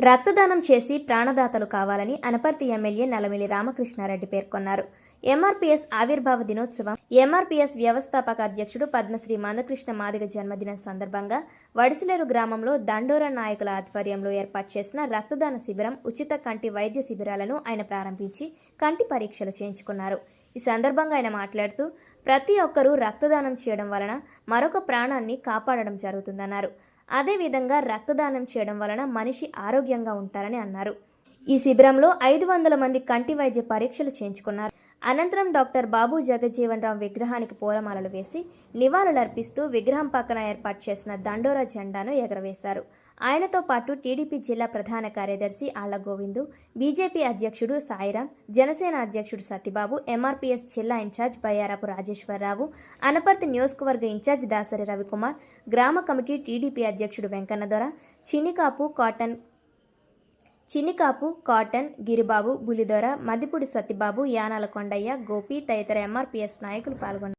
రక్తదానం చేసి ప్రాణదాతలు కావాలని అనపర్తి ఎమ్మెల్యే నలమిలి రామకృష్ణారెడ్డి పేర్కొన్నారు. ఎంఆర్పీఎస్ ఆవిర్భావ దినోత్సవం ఎంఆర్పీఎస్ వ్యవస్థాపక అధ్యక్షుడు పద్మశ్రీ మందకృష్ణ మాదిగ జన్మదినం సందర్భంగా వడిసిలేరు గ్రామంలో దండోర నాయకుల ఆధ్వర్యంలో ఏర్పాటు చేసిన రక్తదాన శిబిరం ఉచిత కంటి వైద్య శిబిరాలను ఆయన ప్రారంభించి కంటి పరీక్షలు చేయించుకున్నారు. ఈ సందర్భంగా ఆయన మాట్లాడుతూ ప్రతి ఒక్కరూ రక్తదానం చేయడం వలన మరొక ప్రాణాన్ని కాపాడడం జరుగుతుందన్నారు. అదేవిధంగా రక్తదానం చేయడం వలన మనిషి ఆరోగ్యంగా ఉంటారని అన్నారు. ఈ శిబిరంలో ఐదు వందల మంది కంటి వైద్య పరీక్షలు చేయించుకున్నారు. అనంతరం డాక్టర్ బాబు జగజ్జీవన్ రామ్ విగ్రహానికి పూలమాలలు వేసి నివాళులర్పిస్తూ విగ్రహం పక్కన ఏర్పాటు చేసిన దండోరా జెండాను ఎగరవేశారు. ఆయనతో పాటు టీడీపీ జిల్లా ప్రధాన కార్యదర్శి ఆళ్ళ గోవిందు బీజేపీ అధ్యక్షుడు సాయిరాం జనసేన అధ్యక్షుడు సత్యబాబు ఎంఆర్పీఎస్ జిల్లా ఇన్ఛార్జ్ బయ్యారపు రాజేశ్వరరావు అనపర్తి నియోజకవర్గ ఇన్ఛార్జ్ దాసరి రవికుమార్ గ్రామ కమిటీ టీడీపీ అధ్యక్షుడు వెంకన్నదొర చిన్నికాపు కాటన్ చిన్నికాపు కాటన్ గిరిబాబు బులిదొర మదిపూడి సత్యబాబు యానాల కొండయ్య గోపి తదితర ఎంఆర్పీఎస్ నాయకులు పాల్గొన్నారు.